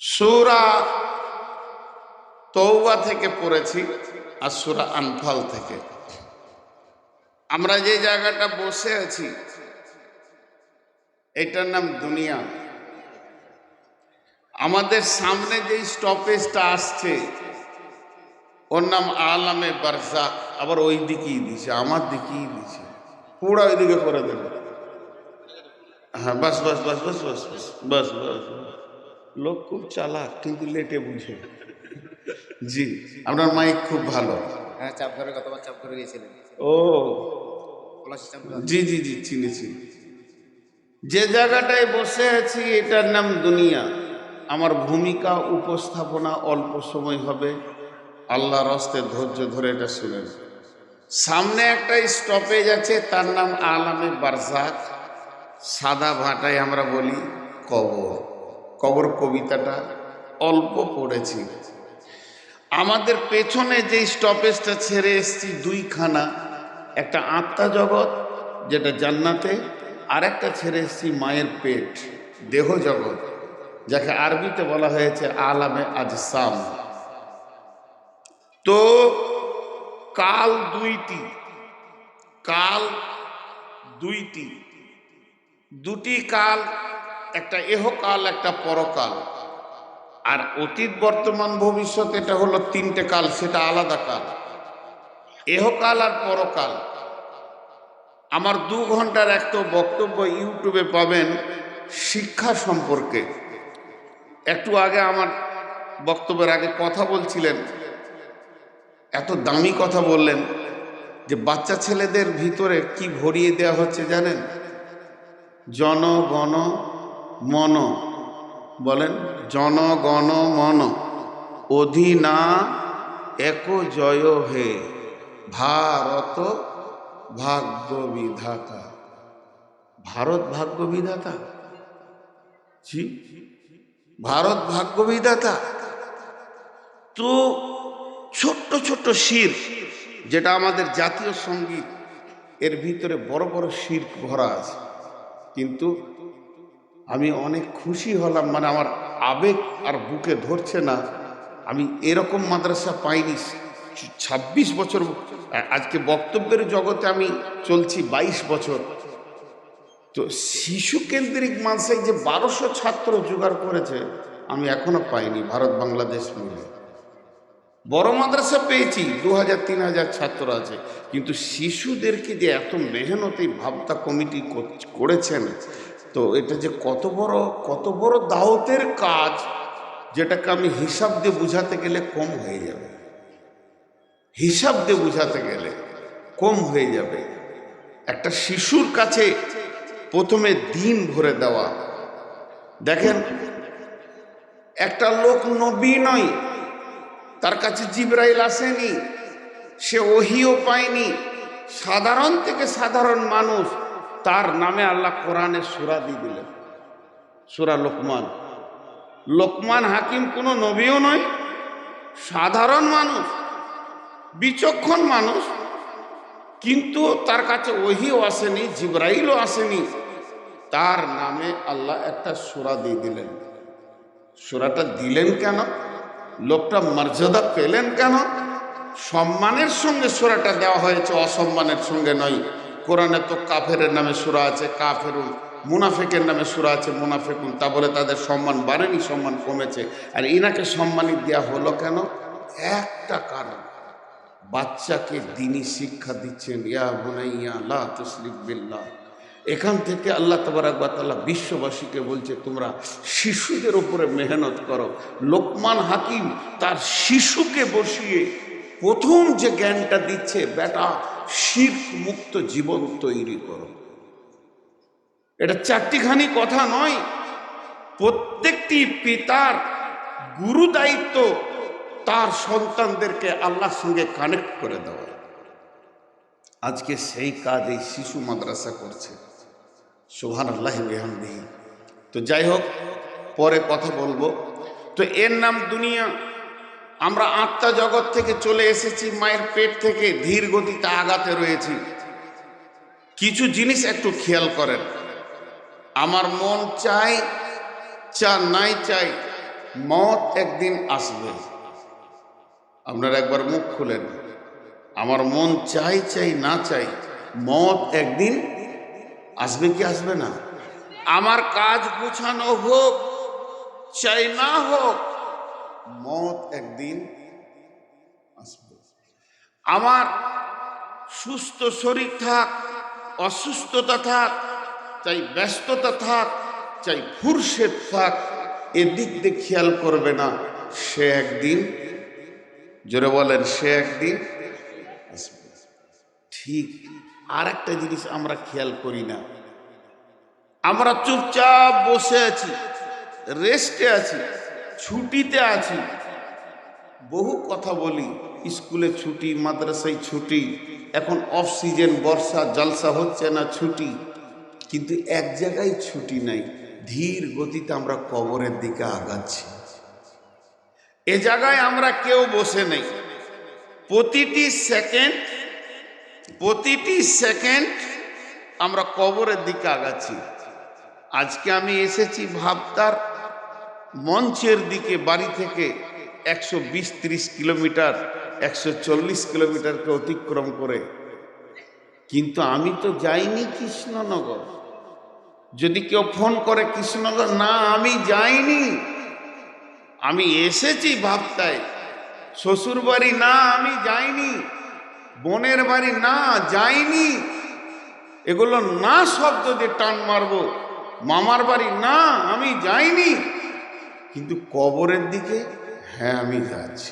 সুরা তৌবা থেকে পড়েছি আর সুরা আনফাল থেকে। আমরা যে জায়গাটা বসে আছি, এটার নাম দুনিয়া। আমাদের সামনে যে স্টপেজটা আসছে, ওর নাম আলামে বারসা আবার ওই দিকেই দিছে, আমার দিকেই দিছে। পুরো ওই দিকে করে দেবে। হ্যাঁ বাস বাস বাস বাস বাস বাস বাস বাস। লোক খুব চালাক কিন্তু লেটে বুঝে। জি আপনার মাইক খুব ভালো। হ্যাঁ চাপ ঘরে গতবার চাপ করে গিয়েছিলেন। ও। জি জি জি চিনেছি। যে জায়গাটায় বসে আছি এটার নাম দুনিয়া। আমার ভূমিকা উপস্থাপনা অল্প সময় হবে। আল্লাহ রস্তে ধৈর্য ধরে এটা শুনেন। সামনে একটা স্টপেজ আছে তার নাম আলামে বারজাক সাদা ভাটায় আমরা বলি কবর। কবর কবিতাটা অল্প পড়েছি। আমাদের পেছনে যে স্টপেজটা ছেড়ে এসছি দুইখানা, একটা আত্মা জগৎ, যেটা জান্নাতে আর একটা ছেড়ে এসছি মায়ের পেট, দেহ জগৎ, যাকে আরবিতে বলা হয়েছে আলামে আজসাম। তো কাল দুইটি কাল দুইটি, দুটি কাল একটা এহকাল একটা পরকাল। আর অতীত, বর্তমান, ভবিষ্যৎ, এটা হলো তিনটে কাল, সেটা আলাদা কাল। এহকাল আর পরকাল। আমার দু ঘণ্টার একটা বক্তব্য ইউটিউবে পাবেন শিক্ষা সম্পর্কে। একটু আগে আমার বক্তব্যের আগে কথা বলছিলেন, এত দামি কথা বললেন যে বাচ্চা ছেলেদের ভিতরে কি ভরিয়ে দেওয়া হচ্ছে জানেন? জনগণ মন। বলেন, জনগণ মন। অধীনা এক জয় হে। ভারত ভাগ্য বিধাতা ভারত ভাগ্য বিধাতা জি ভারত ভাগ্য বিধাতা তো ছোট্ট ছোট্ট শির, যেটা আমাদের জাতীয় সংগীত, এর ভিতরে বড় বড় শির ভরা আছে। কিন্তু আমি অনেক খুশি হলাম মানে আমার আবেগ আর বুকে ধরছে না। আমি এরকম মাদ্রাসা পাইনি। ছাব্বিশ বছর, আজকে বক্তব্যের জগতে আমি চলছি বাইশ বছর। তো শিশু কেন্দ্রিক মানসিক যে বারোশো ছাত্র জোগাড় করেছে, আমি এখনও পাইনি ভারত বাংলাদেশ মিলে। বড় মাদ্রাসা পেয়েছি দু হাজার তিন হাজার ছাত্র আছে, কিন্তু শিশুদেরকে যে এত মেহনত ভাবতা কমিটি করেছেন তো এটা যে কত বড় কত বড় দাওতের কাজ, যেটাকে আমি হিসাব দিয়ে বুঝাতে গেলে কম হয়ে যাবে। হিসাব দিয়ে বুঝাতে গেলে কম হয়ে যাবে। একটা শিশুর কাছে প্রথমে দিন ভরে দেওয়া। দেখেন, একটা লোক নবী নয়, তার কাছে জিব্রাইল আসেনি, সে ওহিও পায়নি। সাধারণ থেকে সাধারণ মানুষ তার নামে আল্লাহ কোরআনে সুরা দিয়ে দিলেন। সুরা লোকমান। লোকমান হাকিম কোনো নবীও নয়, সাধারণ মানুষ, বিচক্ষণ মানুষ, কিন্তু তার কাছে ওহিও আসেনি, জিব্রাইলও আসেনি। তার নামে আল্লাহ একটা সুরা দিয়ে দিলেন। সুরাটা দিলেন কেন? লোকটা মর্যাদা পেলেন কেন? সম্মানের সঙ্গে সুরাটা দেওয়া হয়েছে, অসম্মানের সঙ্গে নয়। কোরআনে তো কাফের নামে সুরা আছে কাফেরুন মুনাফেকের নামে সুরা আছে, মুনাফেকুন। তা বলে তাদের সম্মান বাড়েনি, সম্মান কমেছে। আর ইনাকে সম্মানিত দেওয়া হলো কেন? একটা কারণ। বাচ্চাকে দিনই শিক্ষা দিচ্ছেন, ইয়া বুনাইয়া লা তুসলিক বিল্লাহ। এখান থেকে আল্লাহ তবরাকাল্লাহ বিশ্ববাসীকে বলছে, তোমরা শিশুদের ওপরে মেহনত করো। লোকমান হাকিম তার শিশুকে বসিয়ে প্রথম যে জ্ঞানটা দিচ্ছে, বেটা শির মুক্ত জীবন তৈরি করো। এটা চারটিখানি কথা নয়। প্রত্যেকটি পিতার গুরু দায়িত্ব তার সন্তানদেরকে আল্লাহর সঙ্গে কানেক্ট করে দেওয়া। আজকে সেই কাজ এই শিশু মাদ্রাসা করছে। সোহান আল্লাহ বেহামদিহি। তো যাই হোক, পরে কথা বলব। তো এর নাম দুনিয়া। আমরা আত্মা জগৎ থেকে চলে এসেছি, মায়ের পেট থেকে ধীর গতিতে আগাতে রয়েছি। কিছু জিনিস একটু খেয়াল করেন। আমার মন চাই চা, নাই চাই, মত একদিন আসবে। আপনারা একবার মুখ খুলেন। আমার মন চাই চাই, না চাই, মত একদিন আসবে কি আসবে না? আমার কাজ গুছানো হোক, চাই না হোক মত একদিন আসবে। আমার সুস্থ শরীর থাক, অসুস্থতা থাক, চাই ব্যস্ততা থাক, চাই ফুরসেদ থাক, এদিক দিয়ে খেয়াল করবে না, সে একদিন, জোরে বলেন, সে একদিন ঠিক আর একটা জিনিস আমরা খেয়াল করি না। আমরা চুপচাপ বসে আছি রেস্টে আছি। ছুটিতে আছি। বহু কথা বলি। স্কুলে ছুটি, মাদ্রাসায় ছুটি, এখন অফ সিজন বর্ষা, জলসা হচ্ছে না ছুটি। কিন্তু এক জায়গায় ছুটি নাই, ধীর গতিতে আমরা কবরের দিকে আগাচ্ছি। এ জায়গায় আমরা কেউ বসে নেই। প্রতিটি সেকেন্ড প্রতিটি সেকেন্ড আমরা কবরের দিকে আগাচ্ছি। আজকে আমি এসেছি ভাবতার মঞ্চের দিকে বাড়ি থেকে একশো বিশ কিলোমিটার, একশো চল্লিশ কিলোমিটারকে অতিক্রম করে। কিন্তু আমি তো যাইনি কৃষ্ণনগর। যদি কেউ ফোন করে, কৃষ্ণনগর, না, আমি যাইনি। আমি এসেছি ভাবতায় শ্বশুর বাড়ি না, আমি যাইনি। বোনের বাড়ি, না, যাইনি। এগুলো না শব্দ দিয়ে টান মারবো, মামার বাড়ি, না, আমি যাইনি। কিন্তু কবরের দিকে হ্যাঁ আমি যাচ্ছি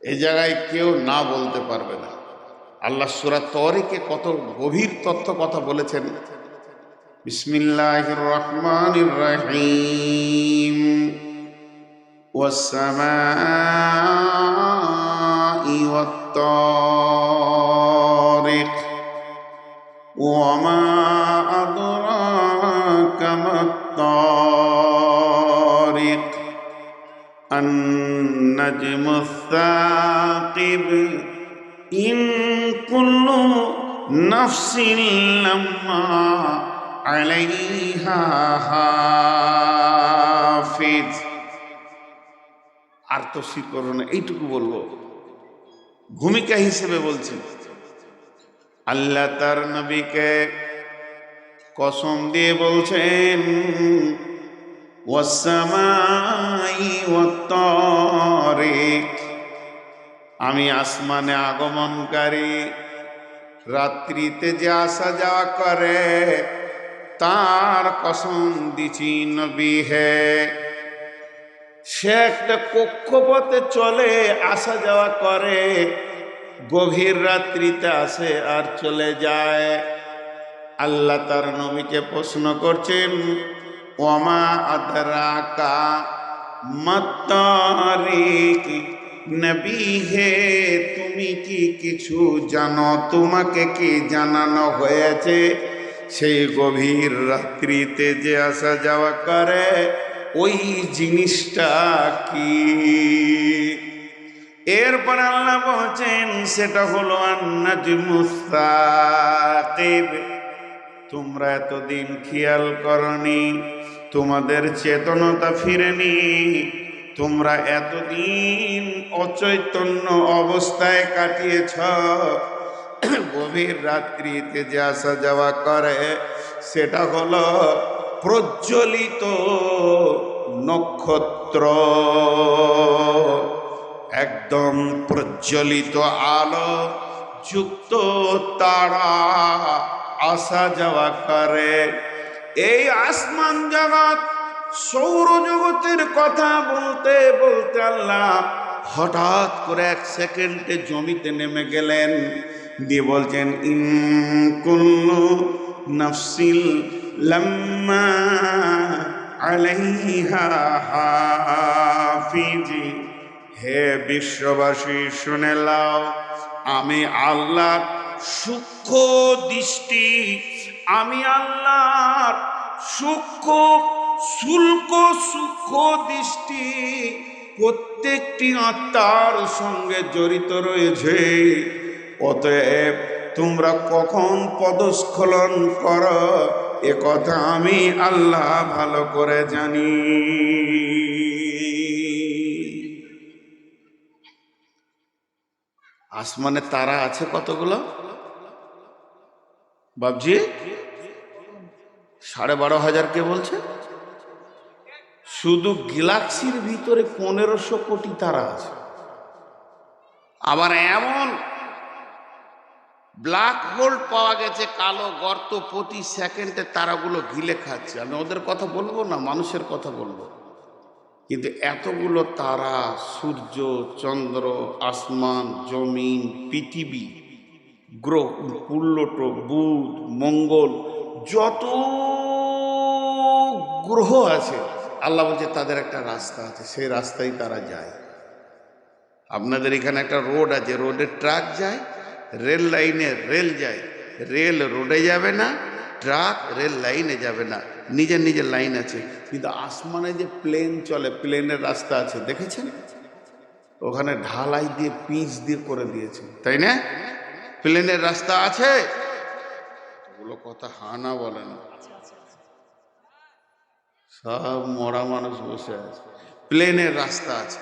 এই জায়গায় কেউ না বলতে পারবে না আল্লাহ সুরা তরিকে কত গভীর তথ্য কথা বলেছেন বিসমিল্লাহ রহমান রহিম والسماء والطارق وما أدراك ما الطارق النجم الثاقب إن كل نفس لما عليها حافظ আর তো করো না এইটুকু বলবো ভূমিকা হিসেবে বলছি আল্লাহ তার নবীকে কসম দিয়ে বলছেন ওয়াসামাই ওয়াত্তারিক আমি আসমানে আগমনকারী, রাত্রিতে যে আসা যাওয়া করে, তার কসম দিছি নবী সে একটা কক্ষপথে চলে আসা যাওয়া করে, গভীর রাত্রিতে আসে আর চলে যায়। আল্লাহ তার নবীকে প্রশ্ন করছেন ওমা আদরাকা মত্তারিক নবী হে, তুমি কি কিছু জানো? তোমাকে কি জানানো হয়েছে? সেই গভীর রাত্রিতে যে আসা যাওয়া করে, ওই জিনিসটা কি? এরপর আল্লাহ বলছেন, সেটা হলো আন্নাজ মুস্তাকিব তোমরা এতদিন খেয়াল করনি, তোমাদের চেতনতা ফিরেনি। তোমরা এতদিন অচৈতন্য অবস্থায় কাটিয়েছ। গভীর রাত্রিতে যে আসা যাওয়া করে, সেটা হলো প্রজ্বলিত নক্ষত্র। একদম প্রজ্বলিত আলো, যুক্ত তারা। আসা যাওয়া করে। এই আসমান জগৎ সৌরজগতের কথা বলতে বলতে আল্লাহ হঠাৎ করে এক সেকেন্ডে জমিতে নেমে গেলেন। দিয়ে বলছেন, ইন কুল্লু নফসিল লাম্মা আলাইহা হাফিজি। হে বিশ্ববাসী, শুনে লাও আমি আল্লাহ সূক্ষ্ম দৃষ্টি, আমি আল্লাহর সূক্ষ্ম, শুল্ক সূক্ষ্ম দৃষ্টি, প্রত্যেকটি আত্মার সঙ্গে জড়িত রয়েছে। অতএব তোমরা কখন পদস্খলন কর, এ কথা আমি আল্লাহ ভালো করে জানি। আসমানে তারা আছে কতগুলো? বাবজি সাড়ে বারো হাজার কে বলছে? শুধু গ্যালাক্সির ভিতরে পনেরোশো কোটি তারা আছে। আবার এমন ব্ল্যাক হোল পাওয়া গেছে, কালো গর্ত প্রতি সেকেন্ডে তারাগুলো গিলে খাচ্ছে। আমি ওদের কথা বলব না, মানুষের কথা বলব। কিন্তু এতগুলো তারা, সূর্য, চন্দ্র, আসমান, জমিন, পৃথিবী গ্রহ পুল্লট বুধ, মঙ্গল, যত গ্রহ আছে, আল্লাহ বলছে তাদের একটা রাস্তা আছে, সেই রাস্তায় তারা যায়। আপনাদের এখানে একটা রোড আছে, রোডে ট্রাক যায়, রেল লাইনে রেল যায়, রেল রোডে যাবে না, ট্রাক রেল লাইনে যাবে না, নিজের নিজের লাইন আছে, কিন্তু আসমানে যে প্লেন চলে, প্লেনের রাস্তা আছে, দেখেছেন? ওখানে ঢালাই দিয়ে পিচ দিয়ে করে দিয়েছে, তাই না? প্লেনের রাস্তা আছে? ওগুলো কথা হানা বলে না। সব মরা মানুষ বসে আছে। প্লেনের রাস্তা আছে।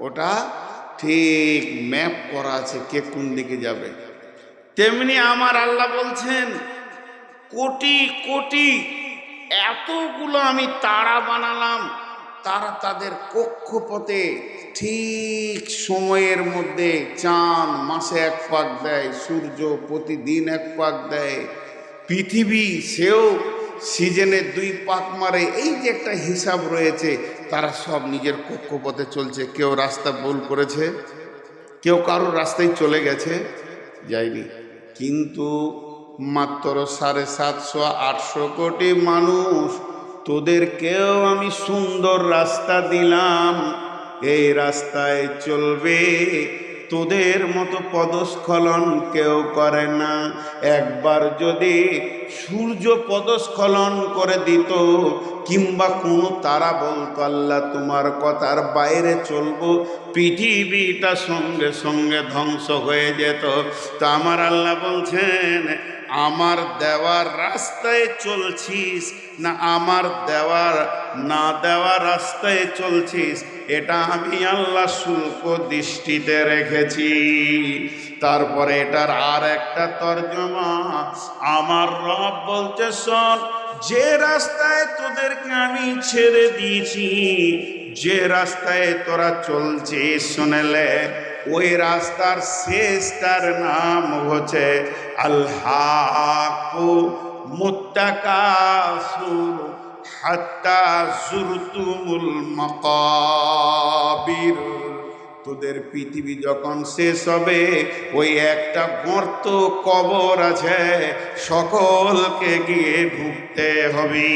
ওটা ঠিক ম্যাপ করা আছে কে কোন দিকে যাবে। তেমনি আমার আল্লাহ বলছেন, কোটি কোটি এতগুলো আমি তারা বানালাম, তারা তাদের কক্ষপথে ঠিক সময়ের মধ্যে চাঁদ মাসে এক পাক দেয়, সূর্য প্রতিদিন এক পাক দেয়, পৃথিবী সেও সিজনে দুই পাক মারে। এই যে একটা হিসাব রয়েছে, তারা সব নিজের কক্ষপথে চলছে। কেউ রাস্তা ভুল করেছে, কেউ কারোর রাস্তায় চলে গেছে, যায়নি। কিন্তু মাত্র সাড়ে সাতশো, আটশো কোটি মানুষ, তোদেরকেও আমি সুন্দর রাস্তা দিলাম। এই রাস্তায় চলবে। তোদের মতো পদস্খলন কেউ করে না। একবার যদি সূর্য পদস্খলন করে দিত, কিংবা কোনো তারা বলতো আল্লাহ তোমার কথার বাইরে চলবো, পৃথিবীটা সঙ্গে সঙ্গে ধ্বংস হয়ে যেত। তো আমার আল্লাহ বলছেন আমার দেওয়ার রাস্তায় চলছিস, না আমার দেওয়ার, না দেওয়ার রাস্তায় চলছিস, এটা আমি আল্লাহ শুল্ক দৃষ্টিতে রেখেছি। তারপরে এটার আর একটা তর্জমা, আমার রব বলছে, শোন, যে রাস্তায় তোদেরকে আমি ছেড়ে দিয়েছি, যে রাস্তায় তোরা চলছিস, শুনেলে ওই রাস্তার শেষটার নাম হচ্ছে আল্লাহ মুত্তাকাসুর হাত্তা জুরতুমুল মাকাবির। তোদের পৃথিবী যখন শেষ হবে, ওই একটা গর্ত কবর আছে, সকলকে গিয়ে ঢুকতে হবে।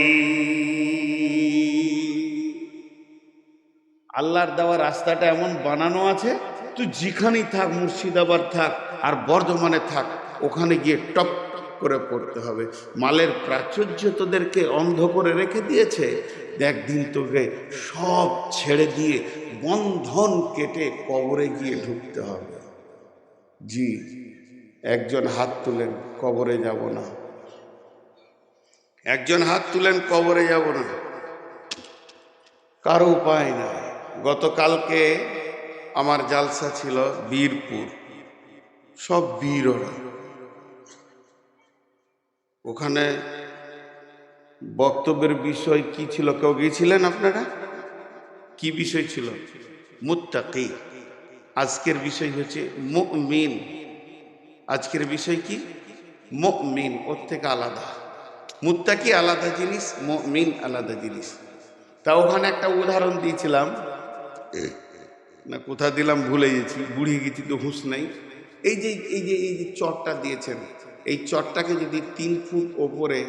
আল্লাহর দেওয়া রাস্তাটা এমন বানানো আছে? তুই যেখানেই থাক, মুর্শিদাবাদ থাক আর বর্ধমানে থাক, ওখানে গিয়ে টপ করে পড়তে হবে। মালের প্রাচুর্য তোদেরকে অন্ধ করে রেখে দিয়েছে। একদিন তোকে সব ছেড়ে দিয়ে বন্ধন কেটে কবরে গিয়ে ঢুকতে হবে। জি, একজন হাত তুলেন, কবরে যাব না। একজন হাত তুলেন, কবরে যাব না। কারও উপায় নাই। গতকালকে আমার জালসা ছিল বীরপুর। সব বীর ওরা ওখানে বক্তব্যের বিষয় কি ছিল? কেউ গিয়েছিলেন আপনারা? কি বিষয় ছিল? মুত্তাকি। আজকের বিষয় হচ্ছে মুমিন। আজকের বিষয় কি? মুমিন, ওর থেকে আলাদা। মুত্তাকি আলাদা জিনিস, মুমিন আলাদা জিনিস। তা ওখানে একটা উদাহরণ দিয়েছিলাম। না, কোথা দিলাম ভুলে গেছি বুড়ি গেছি তো হুঁশ নাই। এই যে এই যে এই যে চটটা দিয়েছেন, এই চটটাকে যদি তিন ফুট ওপরে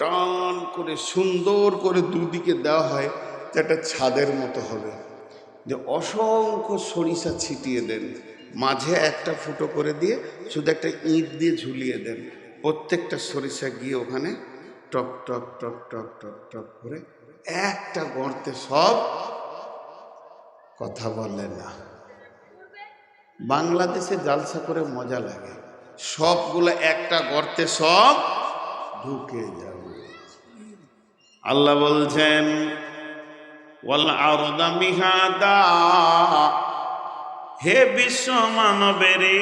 টান করে, সুন্দর করে দুদিকে দেওয়া হয়, তো একটা ছাদের মতো হবে। যে অসংখ্য সরিষা ছিটিয়ে দেন, মাঝে একটা ফুটো করে দিয়ে শুধু একটা ইঁট দিয়ে ঝুলিয়ে দেন, প্রত্যেকটা সরিষা গিয়ে ওখানে টক টক টক টক টক টক করে একটা গর্তে সব কথা বলে না। বাংলাদেশে জালসা করে মজা লাগে। সবগুলো একটা গর্তে সব ঢুকে যাবে। আল্লাহ বলছেন হে বিশ্ব মানবেরে,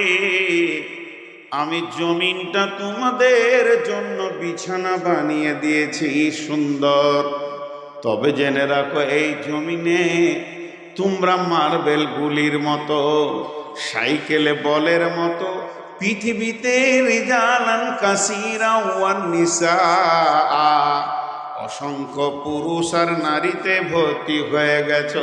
আমি জমিনটা তোমাদের জন্য বিছানা বানিয়ে দিয়েছি সুন্দর। তবে জেনে রাখো, এই জমিনে তোমরা মার্বেল গুলির মতো, সাইকেলে বলের মতো, পৃথিবীতে রিজালান কাসিরা ওয়ান নিসা, অসংখ্য পুরুষ আর নারীতে ভর্তি হয়ে গেছ।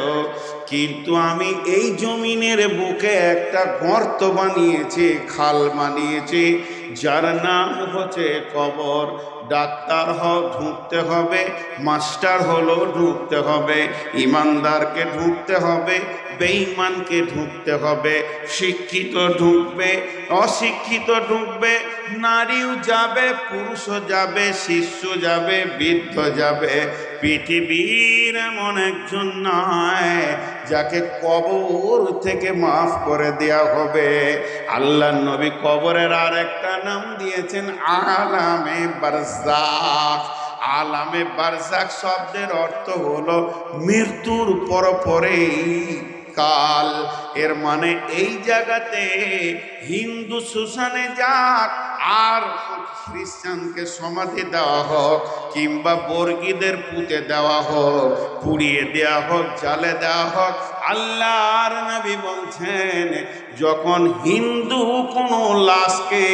কিন্তু আমি এই জমিনের বুকে একটা গর্ত বানিয়েছি, খাল বানিয়েছি, যার নাম হচ্ছে কবর। ডাক্তার হ ঢুকতে হবে। মাস্টার হলো, ঢুকতে হবে। ইমানদারকে ঢুকতে হবে। বেঈমানকে ঢুকতে হবে। শিক্ষিত ঢুকবে, অশিক্ষিত ঢুকবে। নারীও যাবে, পুরুষও যাবে শিশু যাবে, বৃদ্ধ যাবে। পৃথিবীর এমন একজন নয় যাকে কবর থেকে মাফ করে দেয়া হবে। আল্লাহ নবী কবরের আর একটা নাম দিয়েছেন আলামে বারজাক আলামে বারজাক শব্দের অর্থ হলো মৃত্যুর পর পরেই কাল। এর মানে এই জায়গাতে হিন্দু শ্মশানে যাক আর খ্রিস্টানকে সমাধি দেওয়া হোক কিংবা বর্গীদের পুঁতে দেওয়া হোক, পুড়িয়ে দেওয়া হোক, জালে দেওয়া হোক, আল্লাহর নবী বলছেন, যখন হিন্দু কোনো লাশকে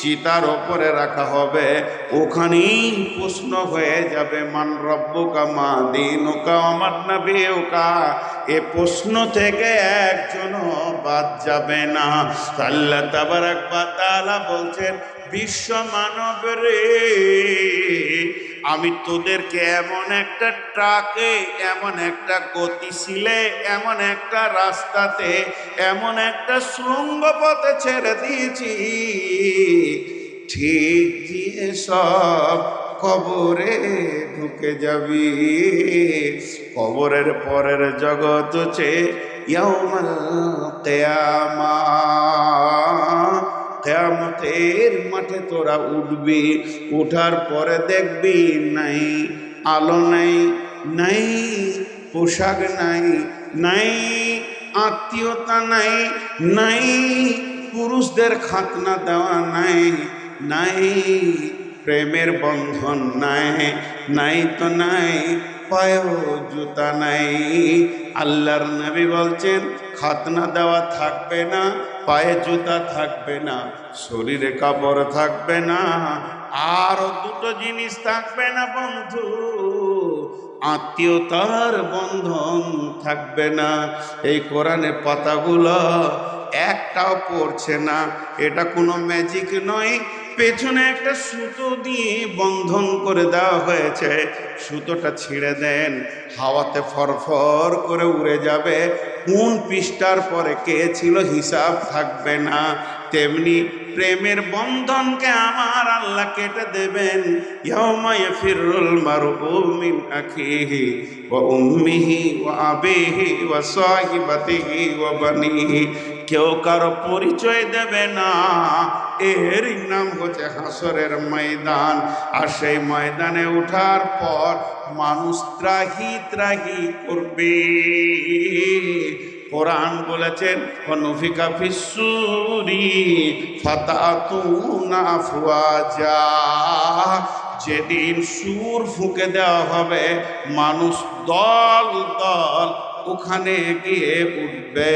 চিতার ওপরে রাখা হবে, ওখানেই প্রশ্ন হয়ে যাবে, মান রব্বকা মা দিন ওকা আমার নবী ওকা এ প্রশ্ন থেকে একজনও বাদ যাবে না। আল্লাহ তাবারাক বা তাআলা বলছেন বিশ্ব মানব রে আমি তোদেরকে এমন একটা ট্রাকে, এমন একটা গতিশীলে, এমন একটা রাস্তাতে, এমন একটা শৃঙ্গ পথে ছেড়ে দিয়েছি। ঠিক দিয়ে সব কবরে ঢুকে যাবি। কবরের পরের জগৎ হচ্ছে কিয়ামা। কেয়ামতের মাঠে তোরা উঠবি, উঠার পরে দেখবি, নাই আলো নাই নাই পোশাক নাই নাই আত্মীয়তা নাই নাই পুরুষদের খাতনা দেওয়া নাই নাই প্রেমের বন্ধন নাই নাই তো নাই পায়েও জুতা নাই। আল্লাহর নবী বলছেন, খাতনা দেওয়া থাকবে না, পায়ে জুতা থাকবে না, শরীরে কাপড় থাকবে না, আর দুটো জিনিস থাকবে না বন্ধু। আত্মীয়তার বন্ধন থাকবে না। এই কোরআনে পাতাগুলো একটাও পড়ছে না। এটা কোনো ম্যাজিক নয় পেছনে একটা সুতো দিয়ে বন্ধন করে দেওয়া হয়েছে। সুতোটা ছিঁড়ে দেন, হাওয়াতে ফরফর করে উড়ে যাবে। কোন পৃষ্ঠার পরে কে ছিল হিসাব থাকবে না। তেমনি প্রেমের বন্ধনকে আমার আল্লাহ কেটে দেবেন। ইয়াউমা ইয়াফিরুল মারউ মিন আখিহি ওয়া উম্মিহি ওয়া আবিহি ওয়া সাহিবাতিহি বানিহি। কেউ কারও পরিচয় দেবে না। এর নাম হচ্ছে হাসরের ময়দান। আর সেই ময়দানে ওঠার পর মানুষ ত্রাহি ত্রাহি করবে। কোরআন বলেছেন নফিকা ফিসুরি ফাতাতুনা আফওয়াজা। যেদিন সুর ফুঁকে দেওয়া হবে, মানুষ দল দল ওখানে গিয়ে উঠবে।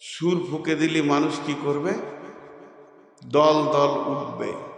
সুর ফুঁকে দিলে মানুষ কি করবে? দল দল উঠবে।